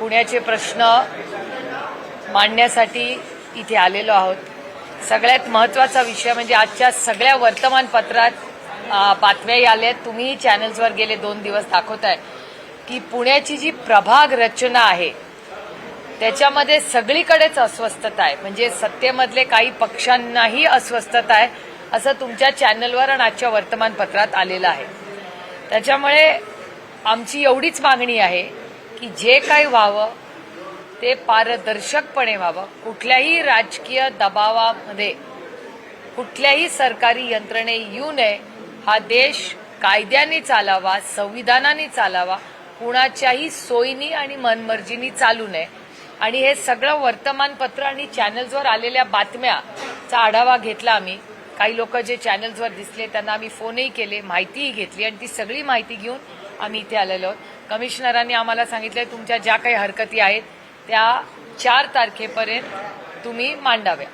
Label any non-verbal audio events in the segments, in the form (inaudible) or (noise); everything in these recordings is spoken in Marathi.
पुण्याचे प्रश्न मांडण्यासाठी इथे आलेलो आहोत. सगळ्यात महत्त्वाचा विषय म्हणजे आजच्या सगळ्या वर्तमानपत्रात बातम्याही आल्या आहेत तुम्हीही चॅनल्सवर गेले दोन दिवस दाखवताय की पुण्याची जी प्रभाग रचना आहे त्याच्यामध्ये सगळीकडेच अस्वस्थता आहे. म्हणजे सत्तेमधले काही पक्षांनाही अस्वस्थता आहे असं तुमच्या चॅनलवर आणि आजच्या वर्तमानपत्रात आलेलं आहे. त्याच्यामुळे आमची एवढीच मागणी आहे की जे काही व्हावं ते पारदर्शकपणे व्हावं. कुठल्याही राजकीय दबावामध्ये कुठल्याही सरकारी यंत्रणे येऊ नये. हा देश कायद्याने चालावा संविधानाने चालावा. कुणाच्याही सोयीनी आणि मनमर्जीनी चालू नये. आणि हे सगळं वर्तमानपत्र आणि चॅनल्सवर आलेल्या बातम्याचा आढावा घेतला आम्ही. काही लोक जे चॅनल्सवर दिसले त्यांना आम्ही फोनही केले माहितीही घेतली आणि ती सगळी माहिती घेऊन आम्ही इथे आलेलो आहोत. कमिशनरांनी आम्हाला सांगितलंय तुमच्या ज्या काही हरकती आहेत त्या चार तारखेपर्यंत तुम्ही मांडाव्या.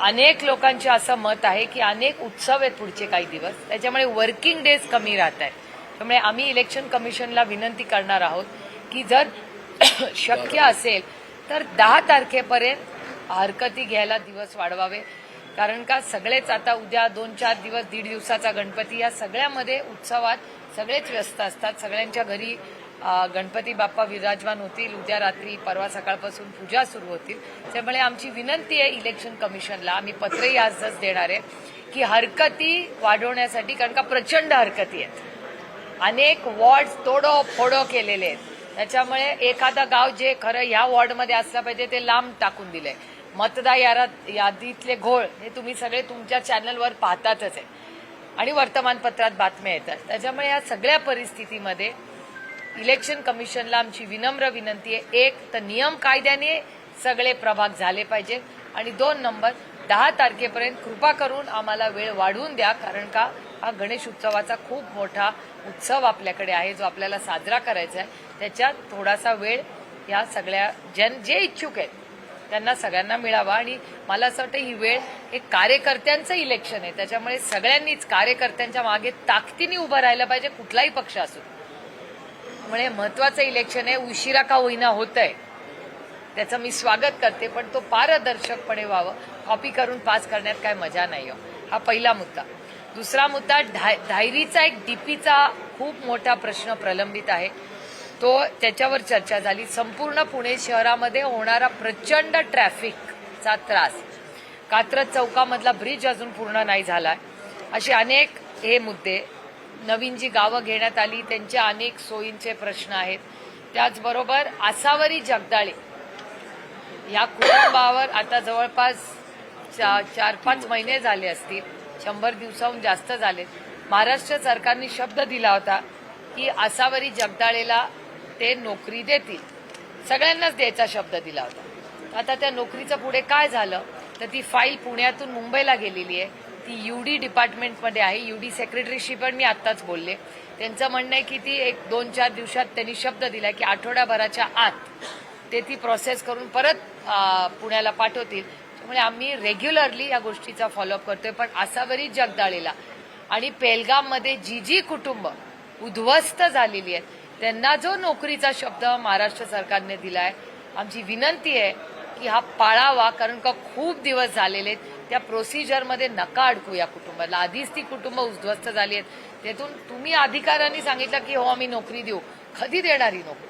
अनेक लोकांचे असं मत आहे की अनेक उत्सव आहेत पुढचे काही दिवस. त्याच्यामुळे वर्किंग डेज कमी राहत आहेत. त्यामुळे आम्ही इलेक्शन कमिशनला विनंती करणार आहोत की जर (coughs) शक्य असेल तर दहा तारखेपर्यंत हरकती घ्यायला दिवस वाढवावे. कारण का सगळेच आता उद्या दोन चार दिवस दीड दिवसाचा गणपती या सगळ्यामध्ये उत्सवात सगळेच व्यस्त असतात. सगळ्यांच्या घरी गणपती बाप्पा विराजमान होतील. उद्या रात्री परवा सकाळपासून पूजा सुरू होतील. त्यामुळे आमची विनंती आहे इलेक्शन कमिशनला आम्ही पत्रही आजच देणार आहे की हरकती वाढवण्यासाठी कारण का प्रचंड हरकती आहेत. अनेक वॉर्ड तोडो फोडो केलेले आहेत. त्याच्यामुळे एखादं गाव जे खरं ह्या वॉर्डमध्ये असलं पाहिजे ते लांब टाकून दिलंय. मतदार यादीतले घोळ हे तुम्ही सगळे तुमच्या चॅनलवर पाहतातच आहे. आणि वर्तमानपत्रात बातम्या येतात. त्याच्यामुळे या सगळ्या परिस्थितीमध्ये इलेक्शन कमिशनला आमची विनम्र विनंती आहे. एक तर नियम कायद्याने सगळे प्रभाग झाले पाहिजे. आणि दोन नंबर दहा तारखेपर्यंत कृपा करून आम्हाला वेळ वाढवून द्या कारण का हा गणेश उत्सवाचा खूप मोठा उत्सव आपल्याकडे आहे जो आपल्याला साजरा करायचा आहे. त्याच्यात थोडासा वेळ या सगळ्या जन जे इच्छुक आहेत त्यांना सगळ्यांना मिळावा. आणि मला असं वाटतं ही वेळ हे कार्यकर्त्यांचं इलेक्शन आहे. त्याच्यामुळे सगळ्यांनीच कार्यकर्त्यांच्या मागे ताकदीने उभं राहिलं पाहिजे कुठलाही पक्ष असो. त्यामुळे महत्वाचं इलेक्शन आहे. उशिरा का होईना होत आहे त्याचं मी स्वागत करते पण तो पारदर्शकपणे व्हावं. कॉपी करून पास करण्यात काय मजा नाही हो. हा पहिला मुद्दा. दुसरा मुद्दा ढा- धायरीचा एक डीपीचा खूप मोठा प्रश्न प्रलंबित आहे. तो त्याच्यावर चर्चा झाली. संपूर्ण पुणे शहरामध्ये होणारा प्रचंड ट्रॅफिकचा त्रास. कात्रज चौकामधला ब्रिज अजून पूर्ण नाही झाला असे अनेक हे मुद्दे. नवीन जी गावं घेण्यात आली त्यांच्या अनेक सोयींचे प्रश्न आहेत. त्याचबरोबर आसावरी जगदाळे. या कुटुंबावर आता जवळपास चा- चार पाच महिने झाले असतील. शंभर दिवसाहून जास्त झाले महाराष्ट्र सरकारने शब्द दिला होता की आसावरी जगदाळेला ते नोकरी देतील. सगळ्यांनाच द्यायचा शब्द दिला होता. आता त्या नोकरीचं पुढे काय झालं? तर ती फाईल पुण्यातून मुंबईला गेलेली आहे. ती युडी डिपार्टमेंटमध्ये आहे. युडी सेक्रेटरीशी पण मी आत्ताच बोलले. त्यांचं म्हणणं आहे की ती एक दोन चार दिवसात त्यांनी शब्द दिला की आठवड्याभराच्या आत ते ती प्रोसेस करून परत पुण्याला पाठवतील. त्यामुळे आम्ही रेग्युलरली या गोष्टीचा फॉलोअप करतोय. पण आसावरी जगदाळेला आणि पेलगाममध्ये जी जी कुटुंब उद्ध्वस्त झालेली आहेत. त्यांना जो नोकरीचा शब्द महाराष्ट्र सरकारने दिलाय आमची विनंती आहे की हा पाळावा कारण का खूप दिवस झालेले आहेत. त्या प्रोसिजरमध्ये नका अडकू या कुटुंबाला. आधीच ती कुटुंब उद्ध्वस्त झाली आहेत. त्यातून तुम्ही अधिकाऱ्यांनी सांगितलं की हो आम्ही नोकरी देऊ. कधी देणारी नोकरी?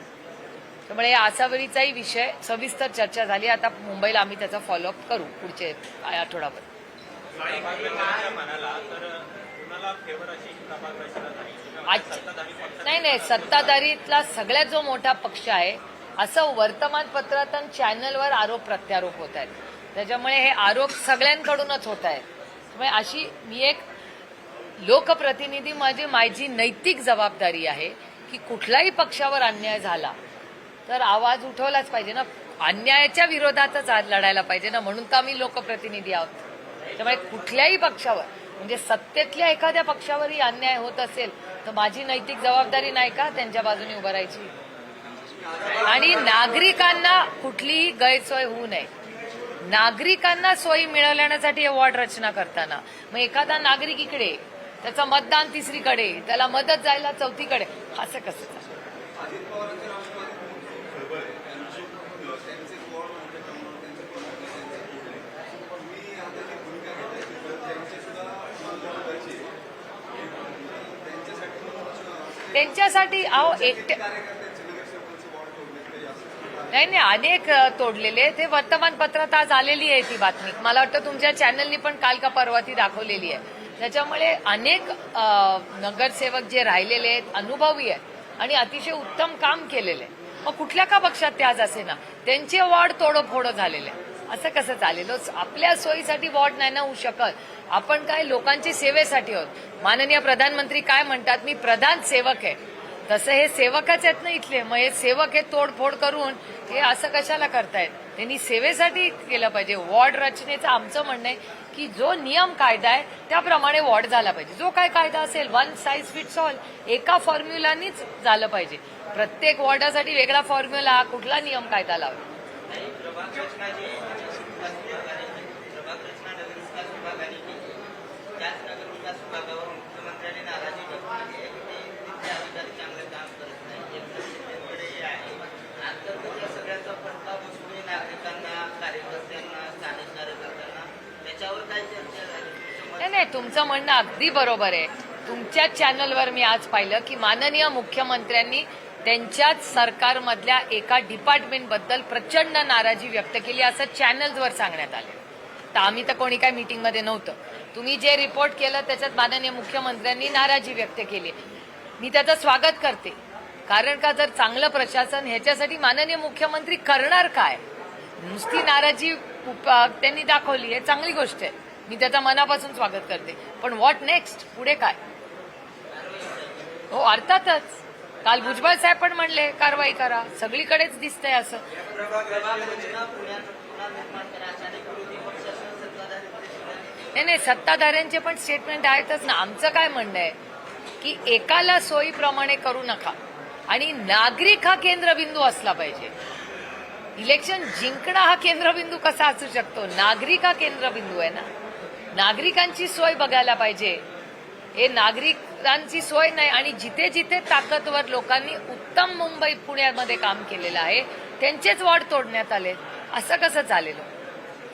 त्यामुळे आसावरीचाही विषय सविस्तर चर्चा झाली. आता मुंबईला आम्ही त्याचा फॉलोअप करू पुढचे आठवडाभर. नाही नाही सत्ताधारीतला सगळ्यात जो मोठा पक्ष आहे असं वर्तमानपत्रात आणि चॅनलवर आरोप प्रत्यारोप होत आहेत. त्याच्यामुळे हे आरोप सगळ्यांकडूनच होत आहेत. त्यामुळे अशी मी एक लोकप्रतिनिधी माझी माझी नैतिक जबाबदारी आहे की कुठल्याही पक्षावर अन्याय झाला तर आवाज उठवलाच पाहिजे ना. अन्यायाच्या विरोधातच आज लढायला पाहिजे ना. म्हणून तर आम्ही लोकप्रतिनिधी आहोत? त्यामुळे कुठल्याही पक्षावर म्हणजे सत्तेतल्या एखाद्या पक्षावरही अन्याय होत असेल तर माझी नैतिक जबाबदारी नाही का त्यांच्या बाजूने उभं राहायची? आणि नागरिकांना कुठलीही गैरसोय होऊ नये. नागरिकांना सोयी मिळवण्यासाठी हे वॉर्ड रचना करताना. मग एखादा नागरिक इकडे त्याचं मतदान तिसरीकडे त्याला मदत जायला चौथीकडे असं कसं त्यांच्यासाठी अहो एकटे नाही नाही अनेक तोडलेले ते वर्तमानपत्रात आज आलेली आहे ती बातमी मला वाटतं तुमच्या चॅनलनी पण काल का परवा ती दाखवलेली आहे त्याच्यामुळे अनेक नगरसेवक जे राहिलेले आहेत अनुभवी आहेत आणि अतिशय उत्तम काम केलेले आहे. मग कुठल्या का पक्षात ते आज असे ना त्यांचे वॉर्ड तोडोफोडो झालेले आहे. असं कसं चालेल? आपल्या सोयीसाठी वॉर्ड नाही ना होऊ शकत. आपण काय लोकांची सेवेसाठी आहोत? माननीय प्रधानमंत्री काय म्हणतात? मी प्रधान सेवक आहे. तसं हे सेवकच आहेत ना इथले. मग हे सेवक हे तोडफोड करून हे असं कशाला करतायत? त्यांनी सेवेसाठी केलं पाहिजे. वॉर्ड रचनेचं आमचं म्हणणं आहे की जो नियम कायदा आहे त्याप्रमाणे वॉर्ड झाला पाहिजे. जो काय कायदा असेल वन साईज फिट्स ऑल एका फॉर्म्युलानीच झालं पाहिजे. प्रत्येक वॉर्डासाठी वेगळा फॉर्म्युला कुठला नियम कायदा लावला प्रभाग रचना जी विकास विभागाने प्रभाग रचना नगर विकास विभागाने केली त्याच नगर विकास विभागावर मुख्यमंत्र्यांनी नाराजी व्यक्त केली आहे की ते तिथले अधिकारी चांगलं काम करत नाही एकनाथ शिंदेकडे हे आहे अंतर्गत या सगळ्याचा फटका बसतोय नागरिकांना कार्यकर्त्यांना स्थानिक कार्यकर्त्यांना त्याच्यावर काय चर्चा झाली तुमचं मत नाही तुमचं म्हणणं अगदी बरोबर आहे. तुमच्याच चॅनलवर मी आज पाहिलं की माननीय मुख्यमंत्र्यांनी त्यांच्याच सरकारमधल्या एका डिपार्टमेंटबद्दल प्रचंड नाराजी व्यक्त केली असं चॅनल्सवर सांगण्यात आले. तर आम्ही तर कोणी काय मीटिंगमध्ये नव्हतं. तुम्ही जे रिपोर्ट केलं त्याच्यात माननीय मुख्यमंत्र्यांनी नाराजी व्यक्त केली. मी त्याचं स्वागत करते. कारण का जर चांगलं प्रशासन ह्याच्यासाठी माननीय मुख्यमंत्री करणार काय? नुसती नाराजी त्यांनी दाखवली आहे चांगली गोष्ट आहे. मी त्याचा मनापासून स्वागत करते. पण व्हॉट नेक्स्ट पुढे काय? हो अर्थातच. काल भुजबळ साहेब पण म्हणले कारवाई करा. सगळीकडेच दिसतंय असं. नाही नाही सत्ताधाऱ्यांचे पण स्टेटमेंट आहेतच ना. आमचं काय म्हणणं आहे? की एकाला सोयीप्रमाणे करू नका. आणि नागरिक हा केंद्रबिंदू असला पाहिजे. इलेक्शन जिंकणं हा केंद्रबिंदू कसा असू शकतो? नागरिक हा केंद्रबिंदू आहे ना. नागरिकांची सोय बघायला पाहिजे. हे नागरिकांची सोय नाही आणि जिथे जिथे ताकदवर लोकांनी उत्तम मुंबई पुण्यामध्ये काम केलेलं आहे त्यांचेच वॉर्ड तोडण्यात आले. असं कसं चालेल?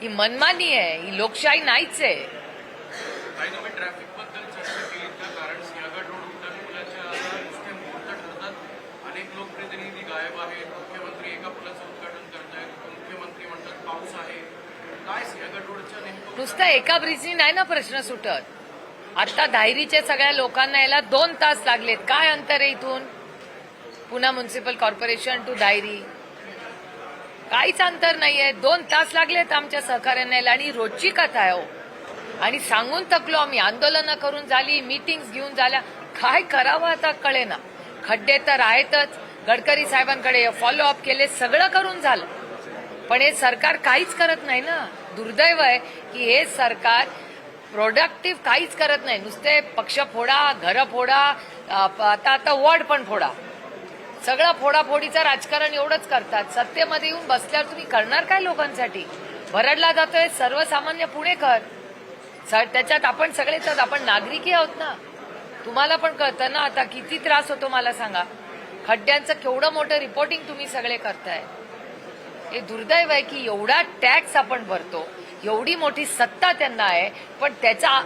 ही मनमानी आहे ही लोकशाही नाहीच आहे काही तुम्ही ट्रॅफिकबद्दल चर्चा केली का कारण सिंहगड रोड उड्डाण पुलाच्या आता नुसते मुहूर्त ठरतात अनेक लोकप्रतिनिधी गायब आहेत मुख्यमंत्री एका पुलाचं उद्घाटन करतायत मुख्यमंत्री म्हणतात पाऊस आहे काय सिंहगड रोडच्या नेमकं नुसतं एका ब्रिजनी नाही ना प्रश्न सुटत. आता धायरीच्या सगळ्या लोकांना याला दोन तास लागलेत. काय अंतर आहे इथून? पुन्हा म्युन्सिपल कॉर्पोरेशन टू धायरी काहीच अंतर नाहीये. दोन तास लागलेत आमच्या सहकार्यांना यायला आणि रोजची कथा आहे हो. आणि सांगून थकलो आम्ही. आंदोलनं करून झाली मीटिंग्स घेऊन झाल्या. काय करावं आता कळेना. खड्डे तर आहेतच. गडकरी साहेबांकडे फॉलोअप केले. सगळं करून झालं. पण हे सरकार काहीच करत नाही ना. दुर्दैव आहे की हे सरकार प्रोडक्टिव्ह काहीच करत नाही. नुसते पक्ष फोडा घरं फोडा आता आता वॉर्ड पण फोडा. सगळं फोडाफोडीचं राजकारण एवढंच करतात. सत्तेमध्ये येऊन बसल्यावर तुम्ही करणार काय लोकांसाठी? भरडला जातोय सर्वसामान्य पुणेकर त्याच्यात आपण सगळे तर आपण नागरिकही आहोत ना. तुम्हाला पण कळतं ना आता किती त्रास होतो मला सांगा. खड्ड्यांचं केवढं मोठं रिपोर्टिंग तुम्ही सगळे करताय. हे दुर्दैव आहे की एवढा टॅक्स आपण भरतो. एवढी मोठी सत्ता त्यांना आहे पण त्याचा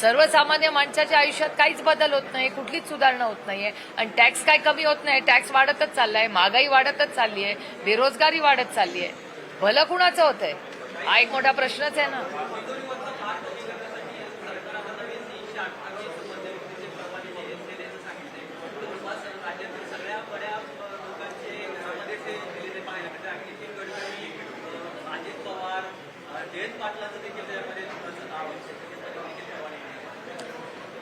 सर्वसामान्य माणसाच्या आयुष्यात काहीच बदल होत नाही कुठलीच सुधारणा होत नाहीये. आणि टॅक्स काय कमी होत नाही टॅक्स वाढतच चाललाय महागाई वाढतच चालली आहे बेरोजगारी वाढत चालली आहे भलं कुणाचं होतंय? हा एक मोठा प्रश्नच आहे ना.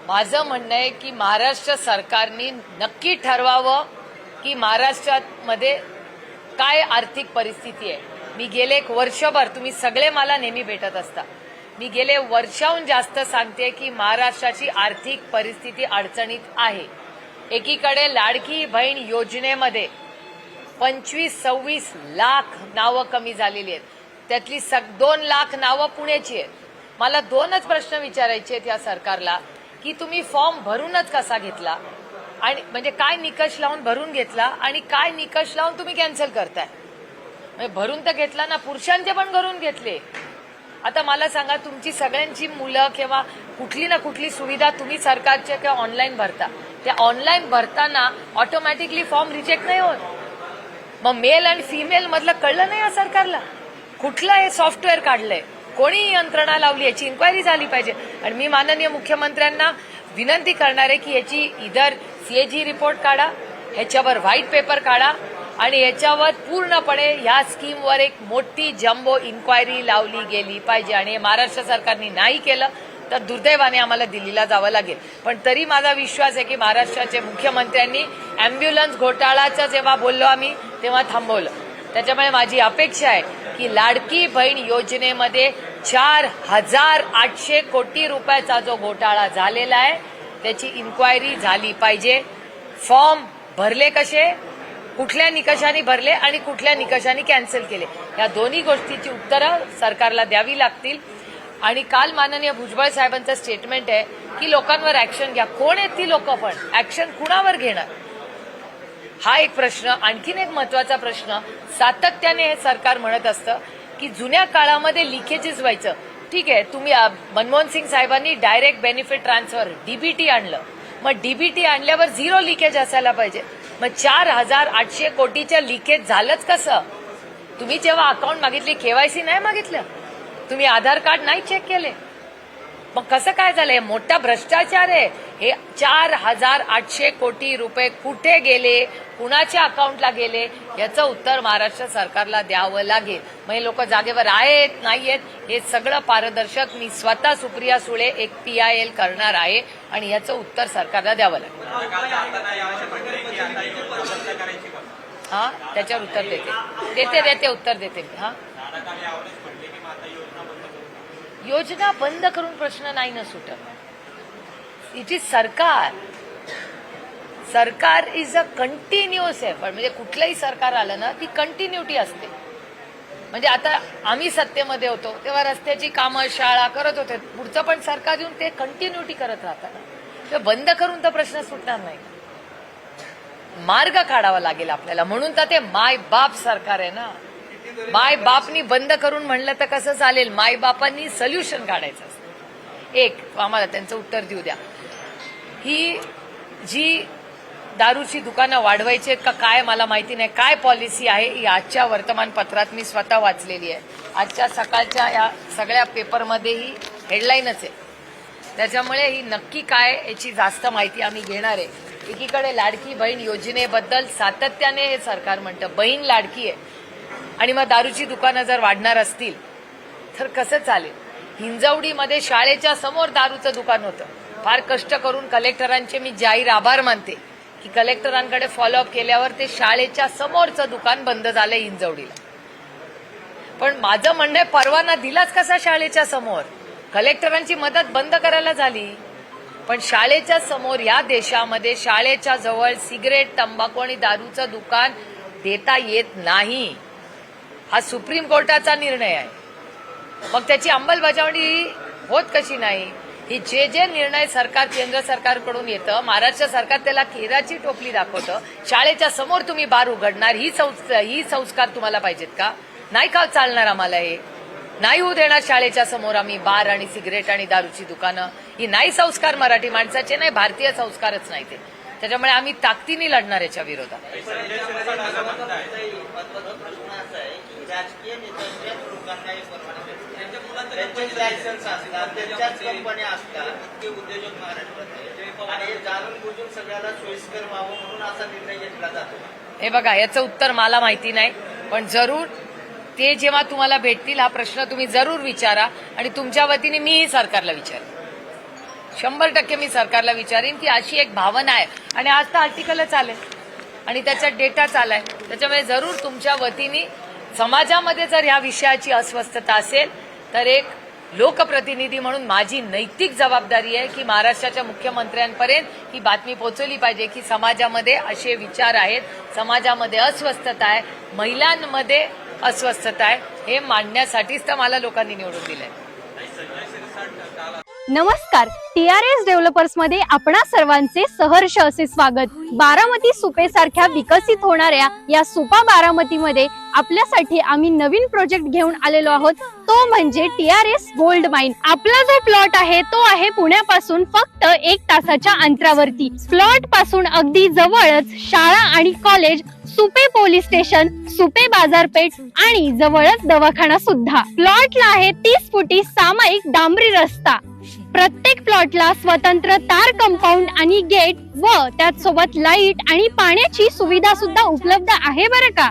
माझं म्हणणं आहे की महाराष्ट्र सरकारने नक्की ठरवावं की महाराष्ट्रामध्ये काय आर्थिक परिस्थिती आहे. मी गेले एक वर्षभर तुम्ही सगळे मला नेहमी भेटत असता. मी गेले वर्षाहून जास्त सांगते की महाराष्ट्राची आर्थिक परिस्थिती अडचणीत आहे. एकीकडे लाडकी बहीण योजनेमध्ये पंचवीस सव्वीस लाख नावं कमी झालेली आहेत. त्यातली सग दोन लाख नावं पुण्याची आहेत? मला दोनच प्रश्न विचारायचे आहेत या सरकारला की तुम्ही फॉर्म भरूनच कसा घेतला? आणि म्हणजे काय निकष लावून भरून घेतला आणि काय निकष लावून तुम्ही कॅन्सल करताय? म्हणजे भरून तर घेतला ना पुरुषांचे पण भरून घेतले. आता मला सांगा तुमची सगळ्यांची मुलं किंवा कुठली ना कुठली सुविधा तुम्ही सरकारच्या किंवा ऑनलाईन भरता. त्या ऑनलाईन भरताना ऑटोमॅटिकली फॉर्म रिजेक्ट नाही होत. मग मेल आणि फिमेल मधलं कळलं नाही या सरकारला? कुठलं हे सॉफ्टवेअर काढलंय? कोणी यंत्रणा लावली? याची इन्क्वायरी झाली पाहिजे. आणि मी माननीय मुख्यमंत्र्यांना विनंती करणार आहे की याची इधर सीएजी रिपोर्ट काढा ह्याच्यावर व्हाईट पेपर काढा आणि याच्यावर पूर्णपणे ह्या स्कीमवर एक मोठी जम्बो इन्क्वायरी लावली गेली पाहिजे. आणि हे महाराष्ट्र सरकारने नाही केलं तर दुर्दैवाने आम्हाला दिल्लीला जावं लागेल. पण तरी माझा विश्वास आहे की महाराष्ट्राचे मुख्यमंत्र्यांनी अँब्युलन्स घोटाळाचं जेव्हा बोललो आम्ही तेव्हा थांबवलं. त्याच्यामुळे माझी अपेक्षा आहे की लाडकी बहीण योजनेमध्ये चार हजार आठशे कोटी रुपयाचा जो घोटाळा झालेला आहे त्याची इन्क्वायरी झाली पाहिजे. फॉर्म भरले कसे? कुठल्या निकषाने भरले आणि कुठल्या निकषाने कॅन्सल केले? या दोन्ही गोष्टीची उत्तरं सरकारला द्यावी लागतील. आणि काल माननीय भुजबळ साहेबांचं स्टेटमेंट आहे की लोकांवर ऍक्शन घ्या. कोण आहेत ती लोक पण? ऍक्शन कुणावर घेणार? हा एक प्रश्न आणखीन एक महत्त्वाचा प्रश्न सातत्याने हे सरकार म्हणत असतं की जुन्या काळामध्ये लिकेजेस व्हायचं. ठीक आहे तुम्ही मनमोहन सिंग साहेबांनी डायरेक्ट बेनिफिट ट्रान्सफर डीबीटी आणलं. मग डीबीटी आणल्यावर झिरो लिकेज असायला पाहिजे. मग चार हजार आठशे कोटीच्या लिकेज झालंच कसं? तुम्ही जेव्हा अकाउंट मागितली केवायसी नाही मागितलं. तुम्ही आधार कार्ड नाही चेक केले. मग कसं काय झालंय? मोठा भ्रष्टाचार आहे. हे चार हजार आठशे कोटी रुपये कुठे गेले? कुणाच्या अकाउंटला गेले? याचं उत्तर महाराष्ट्र सरकारला द्यावं लागेल. मग हे लोक जागेवर आहेत नाही आहेत हे सगळं पारदर्शक मी स्वतः सुप्रिया सुळे एक पी आय एल करणार आहे आणि याचं उत्तर सरकारला द्यावं लागेल. हा? त्याच्यावर उत्तर देते. देते देते उत्तर देते हा? योजना बंद करून प्रश्न नाही ना सुटत. इट इज सरकार. सरकार इज अ कंटिन्युअस एफर्ट म्हणजे कुठलंही सरकार आलं ना ती कंटिन्युटी असते. म्हणजे आता आम्ही सत्तेमध्ये होतो तेव्हा रस्त्याची कामं शाळा करत होते. पुढचं पण सरकार येऊन ते कंटिन्युटी करत राहतात. ते बंद करून तर प्रश्न सुटणार नाही. मार्ग काढावा लागेल आपल्याला. म्हणून तर ते माय बाप सरकार आहे ना. माय बापनी बंद करून म्हणलं तर कसं चालेल? माय बापांनी सोल्युशन काढायचं असतं. एक आम्हाला त्यांचं उत्तर देऊ द्या. ही जी दारूची दुकानं वाढवायची आहेत का काय मला माहिती नाही. काय पॉलिसी आहे? ही आजच्या वर्तमानपत्रात मी स्वतः वाचलेली आहे. आजच्या सकाळच्या या सगळ्या पेपरमध्ये ही हेडलाईनच आहे. त्याच्यामुळे ही नक्की काय याची जास्त माहिती आम्ही घेणार आहे. एकीकडे लाडकी बहीण योजनेबद्दल सातत्याने हे सरकार म्हणतं बहीण लाडकी आहे. आणि मग दारूची दुकानं जर वाढणार असतील तर कसं चालेल? हिंजवडीमध्ये शाळेच्या समोर दारूचं दुकान होतं. फार कष्ट करून कलेक्टरांचे मी जाहीर आभार मानते की कलेक्टरांकडे फॉलोअप केल्यावर ते शाळेच्या समोरचं दुकान बंद झालं हिंजवडीला. पण माझं म्हणणं आहे परवाना दिलाच कसा शाळेच्या समोर? कलेक्टरांची मदत बंद करायला झाली. पण शाळेच्या समोर या देशामध्ये शाळेच्या जवळ सिगरेट तंबाखू आणि दारूचं दुकान देता येत नाही. हा सुप्रीम कोर्टाचा निर्णय आहे. मग त्याची अंमलबजावणी होत कशी नाही? ही जे जे निर्णय सरकार केंद्र सरकारकडून येतं महाराष्ट्र सरकार त्याला केराची टोपली दाखवतं शाळेच्या समोर तुम्ही बार उघडणार ही संस् ही संस्कार तुम्हाला पाहिजेत का? नाही का चालणार आम्हाला हे? नाही होऊ देणार शाळेच्या समोर आम्ही बार आणि सिगरेट आणि दारूची दुकानं. ही नाही संस्कार मराठी माणसाचे नाही भारतीय संस्कारच नाही ते. त्याच्यामुळे आम्ही ताकदीने लढणार याच्या विरोधात महत्त्वाचा प्रश्न असा आहे की राजकीय नेत्यांच्या लोकांना हे परवानगी लायसन्स असतात त्यांच्याच कंपन्या असतात. इतके उद्योजक महाराष्ट्रात. आणि हे जाणून बुजून सगळ्याला सोयीस्कर व्हावं म्हणून असा निर्णय घेतला जातो. हे बघा याचं उत्तर मला माहिती नाही पण जरूर ते जेव्हा तुम्हाला भेटतील हा प्रश्न तुम्ही जरूर विचारा आणि तुमच्या वतीने मीही सरकारला विचारेन. शंभर टक्के मी सरकारला विचारेन की अशी एक भावना आहे. आणि आज तर आर्टिकलच आले आणि त्याचा डेटा चालाय. त्याच्यामुळे जरूर तुमच्या वतीने समाजामध्ये जर या विषयाची अस्वस्थता असेल तर एक लोकप्रतिनिधी म्हणून माझी नैतिक जबाबदारी आहे की महाराष्ट्राच्या मुख्यमंत्र्यांपर्यंत ही बातमी पोहोचवली पाहिजे की समाजामध्ये असे विचार आहेत. समाजामध्ये अस्वस्थता आहे. महिलांमध्ये अस्वस्थता आहे. हे मांडण्यासाठीच तर मला लोकांनी निवडून दिलंय. नमस्कार. टी आर एस डेव्हलपर्समध्ये आपणा सर्वांचे सहर्ष असे स्वागत. बारामती सुपे सारख्या विकसित होणाऱ्या या सुपा बारामतीमध्ये आपल्यासाठी आम्ही नवीन प्रोजेक्ट घेऊन आलेलो आहोत. तो म्हणजे T R S gold mine आपला जो प्लॉट आहे तो आहे पुण्यापासून फक्त एक तासाच्या अंतरावरती. प्लॉटपासून अगदी जवळच शाळा आणि college Supe police station Supe बाजारपेठ आणि जवळच दवाखाना सुद्धा. प्लॉटला आहे तीस फुटी सामायिक डांबरी रस्ता. प्रत्येक प्लॉटला स्वतंत्र तार कंपाऊंड आणि गेट व त्यात सोबत लाइट आणि पाण्याची सुविधा सुद्धा उपलब्ध आहे बरं का?